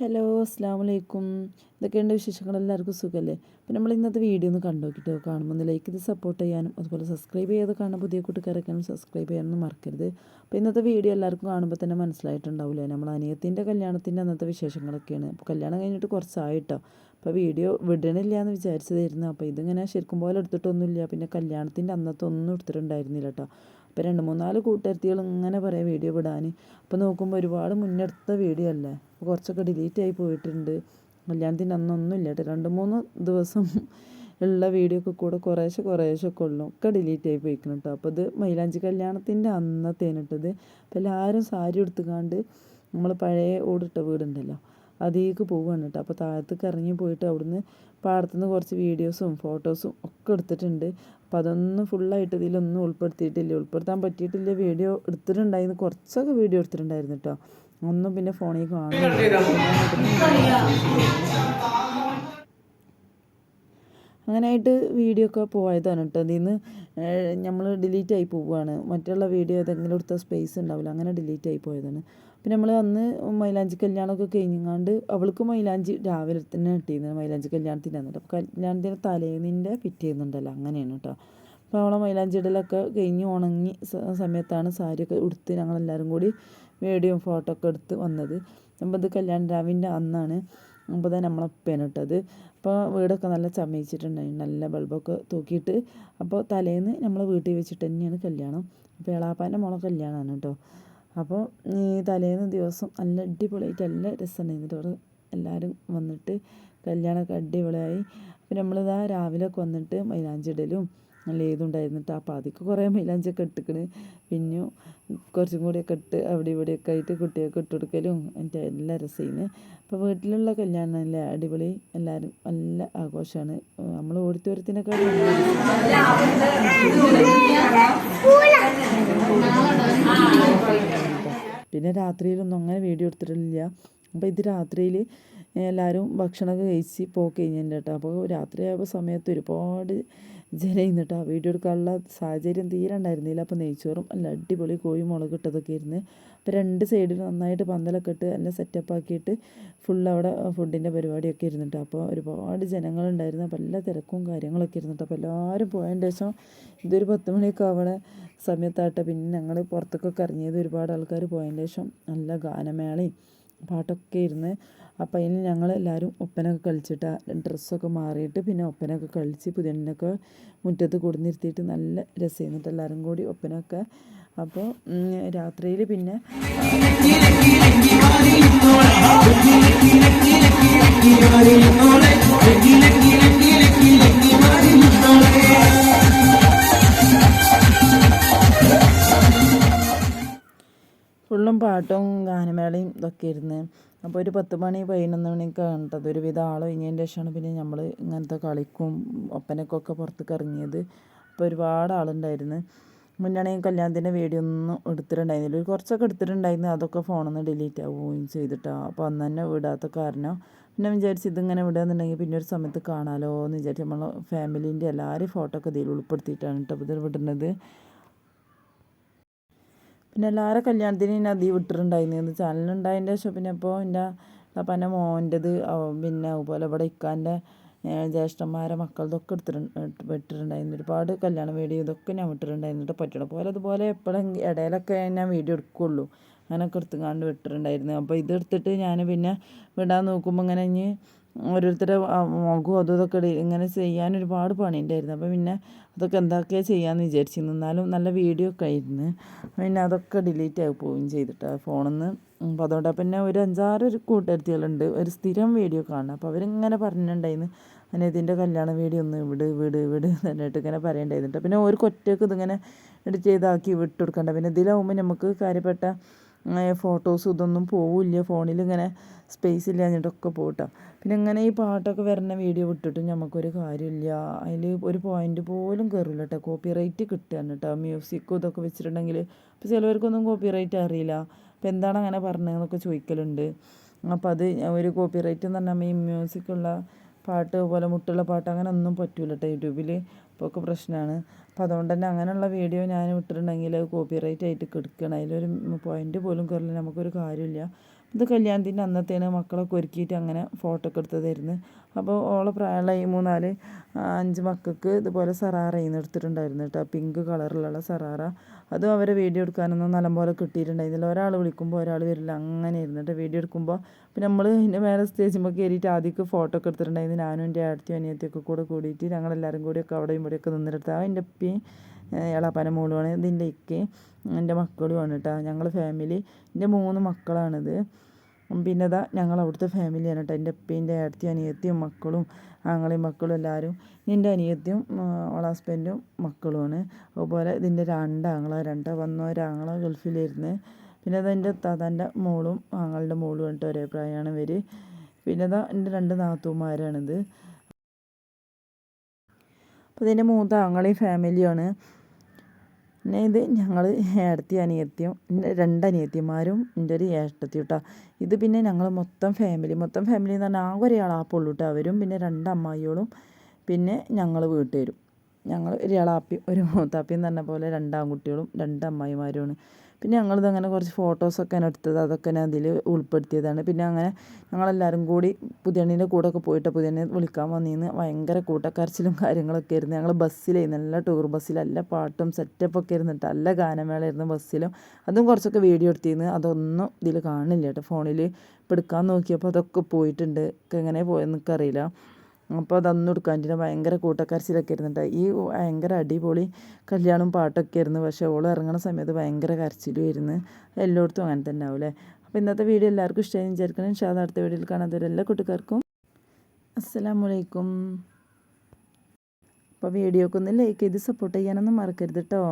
Hello അസ്സാം വലൈക്കും ഇതൊക്കെയുണ്ട് വിശേഷങ്ങൾ? എല്ലാവർക്കും സുഖമല്ലേ അപ്പോൾ നമ്മൾ ഇന്നത്തെ വീഡിയോ ഒന്ന് കണ്ടു നോക്കിയിട്ട് കാണുമ്പോൾ ഒന്ന് ലൈക്ക് ചെയ്ത് സപ്പോർട്ട് ചെയ്യാനും അതുപോലെ സബ്സ്ക്രൈബ് ചെയ്ത് കാണുന്ന പുതിയ കൂട്ടുകാരൊക്കെയാണ് സബ്സ്ക്രൈബ് ചെയ്യാനൊന്നും മറക്കരുത്. അപ്പോൾ ഇന്നത്തെ വീഡിയോ എല്ലാവർക്കും കാണുമ്പോൾ തന്നെ മനസ്സിലായിട്ടുണ്ടാവില്ലേ? നമ്മൾ അനിയത്തിന്റെ കല്യാണത്തിന്റെ അന്നത്തെ വിശേഷങ്ങളൊക്കെയാണ്. അപ്പോൾ കല്യാണം കഴിഞ്ഞിട്ട് കുറച്ചായിട്ടോ. അപ്പോൾ വീഡിയോ വിടണില്ല എന്ന് വിചാരിച്ചതായിരുന്നു. അപ്പോൾ ഇതിങ്ങനെ ശരിക്കും പോലെ എടുത്തിട്ടൊന്നുമില്ല. പിന്നെ കല്യാണത്തിന്റെ അന്നത്തെ ഒന്നും എടുത്തിട്ടുണ്ടായിരുന്നില്ല കേട്ടോ. അപ്പോൾ രണ്ട് മൂന്നാൽ കൂട്ടുകാർത്തികൾ ഇങ്ങനെ പറയാം വീഡിയോ വിടാൻ അപ്പോൾ നോക്കുമ്പോൾ ഒരുപാട് മുന്നെടുത്ത വീഡിയോ അല്ലേ? അപ്പോൾ കുറച്ചൊക്കെ ഡിലീറ്റ് ആയി പോയിട്ടുണ്ട്. കല്യാണത്തിന്റെ അന്നൊന്നും ഇല്ല കേട്ടോ. രണ്ട് മൂന്ന് ദിവസം ഉള്ള വീഡിയോ ഒക്കെ കൂടെ കുറേശ്ശെ കുറേശ്ശെ ഒക്കെ ഉള്ളു. ഒക്കെ ഡിലീറ്റ് ആയി പോയിക്കണം കേട്ടോ. അപ്പോൾ ഇത് മൈലാഞ്ചി കല്യാണത്തിന്റെ അന്നത്തേനിട്ടത് അപ്പോൾ എല്ലാവരും സാരി എടുത്തുകാണ്ട് നമ്മൾ പഴയ ഓടിട്ട വീടുണ്ടല്ലോ അതിലേക്ക് പോവുകയാണ് കേട്ടോ. അപ്പോൾ താഴത്തേക്ക് ഇറങ്ങി പോയിട്ട് അവിടുന്ന് പാടത്തുനിന്ന് കുറച്ച് വീഡിയോസും ഫോട്ടോസും ഒക്കെ എടുത്തിട്ടുണ്ട്. അപ്പോൾ അതൊന്നും ഫുള്ളായിട്ട് ഇതിലൊന്നും ഉൾപ്പെടുത്തിയിട്ടില്ല. ഉൾപ്പെടുത്താൻ പറ്റിയിട്ടില്ല. വീഡിയോ എടുത്തിട്ടുണ്ടായിരുന്നു. കുറച്ചൊക്കെ വീഡിയോ എടുത്തിട്ടുണ്ടായിരുന്നു കേട്ടോ ഒന്നും പിന്നെ ഫോണിൽ കാണുന്നില്ല. അങ്ങനെയായിട്ട് വീഡിയോ ഒക്കെ പോയതാണ് കേട്ടോ അതിൽ നിന്ന് നമ്മൾ ഡിലീറ്റ് ആയി പോവുകയാണ് മറ്റുള്ള വീഡിയോ ഏതെങ്കിലും എടുത്ത സ്പേസ് ഉണ്ടാവില്ല. അങ്ങനെ ഡിലീറ്റ് ആയി പോയതാണ്. പിന്നെ നമ്മൾ അന്ന് മൈലാഞ്ചി കല്യാണമൊക്കെ കഴിഞ്ഞാണ്ട് അവൾക്ക് മൈലാഞ്ചി രാവിലെ തന്നെ കിട്ടിയിരുന്നത് മൈലാഞ്ചി കല്യാണത്തിന് വന്നിട്ട് അപ്പോൾ കല്യാണത്തിന് തലേന്നിന്റെ പിറ്റേന്നുണ്ടല്ലോ അങ്ങനെയാണ് കേട്ടോ അപ്പോൾ അവളെ മൈലാഞ്ചി ഇടലൊക്കെ കഴിഞ്ഞ് ഉണങ്ങി സമയത്താണ് സാരിയൊക്കെ ഉടുത്ത് ഞങ്ങളെല്ലാവരും കൂടി വീഡിയോ ഫോട്ടോ ഒക്കെ എടുത്ത് വന്നത്. അപ്പോൾ ഇത് കല്യാണ രാവിന്റെ അന്നാണ്. അപ്പോൾ തന്നെ നമ്മളപ്പേനെ ഇട്ടത്. അപ്പോൾ വീടൊക്കെ നല്ല ചമയിച്ചിട്ടുണ്ടായി നല്ല ബൾബൊക്കെ തൂക്കിയിട്ട്. അപ്പോൾ തലേന്ന് നമ്മൾ വീട്ടിൽ വെച്ചിട്ട് തന്നെയാണ് കല്യാണം. അപ്പോൾ എളാപ്പാന്റെ മോളെ കല്യാണമാണ് കേട്ടോ അപ്പോൾ ഈ തലേന്ന് ദിവസം നല്ല അടിപൊളിയായിട്ട് നല്ല രസമുണ്ടായിരുന്നു അവിടെ എല്ലാവരും വന്നിട്ട് കല്യാണമൊക്കെ അടിപൊളിയായി. പിന്നെ നമ്മളിതാ രാവിലെ ഒക്കെ വന്നിട്ട് മൈലാഞ്ചിടലും നല്ല ഏതുണ്ടായിരുന്നിട്ട് അപ്പോൾ അതൊക്കെ കുറേ മൈലാഞ്ചൊക്കെ ഇട്ടിക്കണ്. പിന്നെ കുറച്ചും കൂടിയൊക്കെ ഇട്ട് അവിടെ ഇവിടെയൊക്കെ ആയിട്ട് കുട്ടികൾക്ക് ഇട്ട് കൊടുക്കലും എന്റെ എല്ലാ രസമാണ് അപ്പോൾ വീട്ടിലുള്ള കല്യാണം നല്ല അടിപൊളി. എല്ലാവരും നല്ല ആഘോഷമാണ്. നമ്മൾ ഓഡിറ്റോറിയത്തിനൊക്കെ പിന്നെ രാത്രിയിലൊന്നും അങ്ങനെ വീഡിയോ എടുത്തിട്ടില്ല. അപ്പോൾ ഇത് രാത്രിയിൽ എല്ലാവരും ഭക്ഷണമൊക്കെ കഴിച്ച് പോയി കഴിഞ്ഞിട്ടുണ്ട് കേട്ടോ. അപ്പോൾ രാത്രിയായപ്പോൾ സമയത്ത് ഒരുപാട് ജനം ആ വീഡിയോ എടുക്കാനുള്ള സാഹചര്യം തീരെ ഉണ്ടായിരുന്നില്ല. അപ്പോൾ നെയ്ച്ചോറും നല്ല അടിപൊളി കോഴി മുളക് ഇട്ടതൊക്കെ ഇരുന്ന് അപ്പോൾ രണ്ട് സൈഡിൽ നന്നായിട്ട് പന്തലൊക്കെ ഇട്ട് എല്ലാം സെറ്റപ്പ് ആക്കിയിട്ട് ഫുൾ അവിടെ ഫുഡിന്റെ പരിപാടിയൊക്കെ ഇരുന്നിട്ട് അപ്പോൾ ഒരുപാട് ജനങ്ങളുണ്ടായിരുന്നു. അപ്പോൾ എല്ലാ തിരക്കും കാര്യങ്ങളൊക്കെ ഇരുന്നിട്ട് അപ്പോൾ എല്ലാവരും പോയതിന്റെ ശേഷം ഇതൊരു പത്ത് മണിയൊക്കെ അവിടെ സമയത്താട്ടെ. പിന്നെ ഞങ്ങൾ പുറത്തൊക്കെ ഇറങ്ങിയത് ഒരുപാട് ആൾക്കാർ പോയതിന്റെ ശേഷം നല്ല ഗാനമേളയും പാട്ടൊക്കെ ഇരുന്ന് അപ്പം അതിന് ഞങ്ങൾ എല്ലാവരും ഒപ്പനൊക്കെ കളിച്ചിട്ട് ഡ്രസ്സൊക്കെ മാറിയിട്ട് പിന്നെ ഒപ്പനൊക്കെ കളിച്ച് പുതിയൊക്കെ മുറ്റത്ത് കൊടുന്നിരുത്തിയിട്ട് നല്ല രസമായിരുന്നു എല്ലാവരും കൂടി ഒപ്പനൊക്കെ. അപ്പോൾ രാത്രിയിൽ പിന്നെ പാട്ടും ഗാനമേളയും ഇതൊക്കെ ഇരുന്ന് അപ്പോൾ ഒരു പത്ത് മണി പതിനൊന്ന് മണിയൊക്കെ കണ്ടത് ഒരുവിധം ആൾ കഴിഞ്ഞതിന്റെ ശേഷമാണ് പിന്നെ നമ്മൾ ഇങ്ങനത്തെ കളിക്കും ഒപ്പനക്കൊക്കെ പുറത്തേക്ക് ഇറങ്ങിയത്. അപ്പോൾ ഒരുപാട് ആളുണ്ടായിരുന്നു. മുന്നാണെങ്കിൽ കല്യാണത്തിന്റെ വീഡിയോ ഒന്നും എടുത്തിട്ടുണ്ടായിരുന്നില്ല. ഒരു കുറച്ചൊക്കെ എടുത്തിട്ടുണ്ടായിരുന്നു. അതൊക്കെ ഫോണിൽ നിന്ന് ഡിലീറ്റ് ആവുകയും ചെയ്തിട്ടാണ് അപ്പോൾ അന്ന് തന്നെ വിടാത്ത കാരണം. പിന്നെ വിചാരിച്ച് ഇതിങ്ങനെ വിടുകയെന്നുണ്ടെങ്കിൽ പിന്നെ ഒരു സമയത്ത് കാണാമല്ലോ എന്ന് വിചാരിച്ച് നമ്മൾ ഫാമിലീന്റെ എല്ലാവരും ഫോട്ടോ ഒക്കെ ഇതിൽ ഉൾപ്പെടുത്തിയിട്ടാണ് കേട്ടോ ഇത് വിടുന്നത്. പിന്നെ എല്ലാവരും കല്യാണത്തിന് ഞാൻ അതി വിട്ടിട്ടുണ്ടായിരുന്നു ചാനലുണ്ടായതിന്റെ ശേഷം പിന്നെ ഇപ്പോൾ എന്റെ പന മോന്റെത് പിന്നെ അതുപോലെ ഇവിടെ ഇക്കാന്റെ ജ്യേഷ്ഠന്മാരെ മക്കളതൊക്കെ എടുത്തിട്ടുണ്ട് വിട്ടിട്ടുണ്ടായിരുന്നു. ഒരുപാട് കല്യാണ വീഡിയോ ഇതൊക്കെ ഞാൻ വിട്ടിട്ടുണ്ടായിരുന്നു. പറ്റണ പോലെ അതുപോലെ എപ്പോഴും ഇടയിലൊക്കെ ഞാൻ വീഡിയോ എടുക്കുകയുള്ളൂ അങ്ങനെയൊക്കെ എടുത്തുകൊണ്ട് വിട്ടിട്ടുണ്ടായിരുന്നു. അപ്പോൾ ഇതെടുത്തിട്ട് ഞാൻ പിന്നെ വിടാൻ നോക്കുമ്പോൾ ഇങ്ങനെ ഇനി ഓരോരുത്തരുടെ മുഖവും അതും ഇതൊക്കെ ഇങ്ങനെ ചെയ്യാൻ ഒരുപാട് പണിയുണ്ടായിരുന്നു. അപ്പോൾ പിന്നെ അതൊക്കെ എന്തൊക്കെയാണ് ചെയ്യാമെന്ന് വിചാരിച്ചിരുന്നു. എന്നാലും നല്ല വീഡിയോ ഒക്കെ ആയിരുന്നു. പിന്നെ അതൊക്കെ ഡിലീറ്റ് ആയി പോവുകയും ചെയ്തിട്ട് ഫോണിൽ നിന്ന് അപ്പോൾ അതുകൊണ്ട് പിന്നെ ഒരു അഞ്ചാറ് കൂട്ടുകാർത്തികളുണ്ട് ഒരു സ്ഥിരം വീഡിയോ കാണണം. അപ്പോൾ അവരിങ്ങനെ പറഞ്ഞിട്ടുണ്ടായിരുന്നു. അങ്ങനെ ഇതിന്റെ കല്യാണ വീഡിയോ ഒന്ന് വിട് വിട് വിട് എന്നിട്ട് ഇങ്ങനെ പറയേണ്ടായിരുന്നു. പിന്നെ ഒരു കൊറ്റക്ക് ഇതിങ്ങനെ എഡിറ്റ് ചെയ്താക്കി വിട്ടു പിന്നെ ഇതിലാവുമ്പോൾ നമുക്ക് കാര്യപ്പെട്ട ഫോട്ടോസും ഇതൊന്നും പോവില്ല ഫോണിൽ ഇങ്ങനെ സ്പേസ് ഇല്ലാഞ്ഞിട്ടൊക്കെ പോട്ടോ പിന്നെ ഇങ്ങനെ ഈ പാട്ടൊക്കെ വരുന്ന വീഡിയോ വിട്ടിട്ടും നമുക്കൊരു കാര്യമില്ല. അതിൽ ഒരു പോയിന്റ് പോലും കയറില്ല കേട്ടോ കോപ്പി റൈറ്റ് കിട്ടുകയാണ് കേട്ടോ മ്യൂസിക്കും ഇതൊക്കെ വെച്ചിട്ടുണ്ടെങ്കിൽ ഇപ്പോൾ ചിലവർക്കൊന്നും കോപ്പി റൈറ്റ് അറിയില്ല. അപ്പോൾ എന്താണ് അങ്ങനെ പറഞ്ഞതെന്നൊക്കെ ചോദിക്കലുണ്ട്. അപ്പോൾ അത് ഒരു കോപ്പി റൈറ്റ് എന്ന് പറഞ്ഞാൽ ഈ മ്യൂസിക്കുള്ള പാട്ട് പോലെ മുട്ടുള്ള പാട്ട് അങ്ങനെ ഒന്നും പറ്റൂല കേട്ടോ യൂട്യൂബിൽ അപ്പോൾ ഒക്കെ പ്രശ്നമാണ് അപ്പോൾ അതുകൊണ്ട് തന്നെ അങ്ങനെയുള്ള വീഡിയോ ഞാൻ വിട്ടിട്ടുണ്ടെങ്കിൽ അത് കോപ്പി റൈറ്റ് ആയിട്ട് കിടക്കണം അതിലൊരു പോയിന്റ് പോലും കയറില്ല നമുക്കൊരു കാര്യമില്ല. ഇത് കല്യാണത്തിന്റെ അന്നത്തേന് മക്കളൊക്കെ ഒരുക്കിയിട്ട് അങ്ങനെ ഫോട്ടോ ഒക്കെ എടുത്തതായിരുന്നു. അപ്പോൾ ഓളെ പ്രായമുള്ള ഈ മൂന്നാൽ അഞ്ച് മക്കൾക്ക് ഇതുപോലെ സറാറയിൽ നിന്ന് എടുത്തിട്ടുണ്ടായിരുന്നു കേട്ടോ. പിങ്ക് കളറിലുള്ള സറാറ. അതും അവരെ വീഡിയോ എടുക്കാനൊന്നും നല്ലപോലെ കിട്ടിയിട്ടുണ്ടായിരുന്നില്ല ഒരാൾ വിളിക്കുമ്പോൾ ഒരാൾ വരില്ല. അങ്ങനെ ഇരുന്നിട്ട് വീഡിയോ എടുക്കുമ്പോൾ പിന്നെ നമ്മൾ ഇതിന്റെ മേലെ സ്റ്റേജിൽ കയറിയിട്ട് ആദ്യമൊക്കെ ഫോട്ടോ ഒക്കെ എടുത്തിട്ടുണ്ടായിരുന്നു ഞാനും എന്റെ അടുത്തും അനിയത്തിയൊക്കെ കൂടെ കൂടിയിട്ട് ഞങ്ങളെല്ലാവരും കൂടിയൊക്കെ അവിടെയും ഇവിടെയൊക്കെ നിന്നിട്ട് എന്റെ ഉപ്പയും ഇളാപ്പന മോളുമാണ് ഇതിന്റെ ഇക്കയും എന്റെ മക്കളുമാണ് കേട്ടോ ഞങ്ങൾ ഫാമിലി എന്റെ മൂന്ന് മക്കളാണിത്. പിന്നെ ഇതാ ഞങ്ങൾ അവിടുത്തെ ഫാമിലിയാണ് കേട്ടോ എന്റെ ഉപ്പേന്റെ ഏടത്തിയും അനിയത്തിയും മക്കളും ആങ്ങളെയും മക്കളും എല്ലാവരും എന്റെ അനിയത്തിയും ഓളെ ഹസ്ബൻഡും മക്കളുമാണ് അതുപോലെ ഇതിന്റെ രണ്ടാങ്ങള രണ്ട് വന്ന ഒരാങ്ങള ഗൾഫിലിരുന്ന്. പിന്നെ അത് എന്റെ താതാന്റെ മോളും ആങ്ങളുടെ മോളും ആയിട്ട് ഒരേ പ്രായമാണ് ഇവർ പിന്നെ ഇതാ എന്റെ രണ്ട് നാത്തൂമാരാണിത് അപ്പോൾ ഇതിന്റെ മൂത്ത ആങ്ങളെയും ഫാമിലിയാണ് പിന്നെ ഇത് ഞങ്ങൾ ഏടത്തി അനിയത്തിയും രണ്ട് അനിയത്തിമാരും എന്റെ ഒരു ഏട്ടത്തി കേട്ടോ ഇത് പിന്നെ ഞങ്ങൾ മൊത്തം ഫാമിലി മൊത്തം ഫാമിലി എന്ന് പറഞ്ഞാൽ ആകെ ഒരാളാപ്പുള്ളൂ കേട്ടോ അവരും പിന്നെ രണ്ട് അമ്മായികളും പിന്നെ ഞങ്ങൾ വീട്ടുകാരും. ഞങ്ങൾ ഒരാളാപ്പി ഒരു മൂത്താപ്പി എന്ന് പറഞ്ഞ പോലെ രണ്ട് ആൺകുട്ടികളും രണ്ട് അമ്മായിമാരുമാണ് പിന്നെ ഞങ്ങളിത് അങ്ങനെ കുറച്ച് ഫോട്ടോസൊക്കെ ഞാൻ എടുത്തത്. അതൊക്കെ ഞാൻ അതിൽ ഉൾപ്പെടുത്തിയതാണ്. പിന്നെ അങ്ങനെ ഞങ്ങളെല്ലാവരും കൂടി പുതിയണ്ണീന്റെ കൂടെ ഒക്കെ പോയിട്ട് പുതിയണ്ണി വിളിക്കാൻ വന്നിന്ന്. ഭയങ്കര കൂട്ടക്കരച്ചിലും കാര്യങ്ങളൊക്കെ ആയിരുന്നു. ഞങ്ങൾ ബസ്സിലേ നല്ല ടൂർ ബസ്സിൽ നല്ല പാട്ടും സെറ്റപ്പൊക്കെ ഇരുന്നിട്ട് നല്ല ഗാനമേളയായിരുന്നു ബസ്സിലും. അതും കുറച്ചൊക്കെ വീഡിയോ എടുത്തിരുന്നു അതൊന്നും ഇതിൽ കാണില്ല കേട്ടോ. ഫോണിൽ ഇപ്പോൾ എടുക്കാൻ നോക്കിയപ്പോൾ അതൊക്കെ പോയിട്ടുണ്ട്. എങ്ങനെ പോയെന്നൊക്കെ എനിക്കറിയില്ല അപ്പോൾ അതൊന്നും എന്റെ ഭയങ്കര കൂട്ടക്കരച്ചിലൊക്കെ ഇരുന്നുണ്ട് ഈ ഭയങ്കര അടിപൊളി കല്യാണം പാട്ടൊക്കെ ആയിരുന്നു. പക്ഷേ ഓൾ ഇറങ്ങുന്ന സമയത്ത് ഭയങ്കര കരച്ചിലും ഇരുന്ന് എല്ലായിടത്തും അങ്ങനെ തന്നെ ആവും അപ്പോൾ ഇന്നത്തെ വീഡിയോ എല്ലാവർക്കും ഇഷ്ടമായി വിചാരിക്കണം ഷാദ് അടുത്ത വീഡിയോയിൽ കാണാത്തവർ എല്ലാ കൂട്ടുകാർക്കും അസ്സലാമലൈക്കും അപ്പോൾ വീഡിയോക്കൊന്ന് ലൈക്ക് ചെയ്ത് സപ്പോർട്ട് ചെയ്യാനൊന്നും മറക്കരുത് കേട്ടോ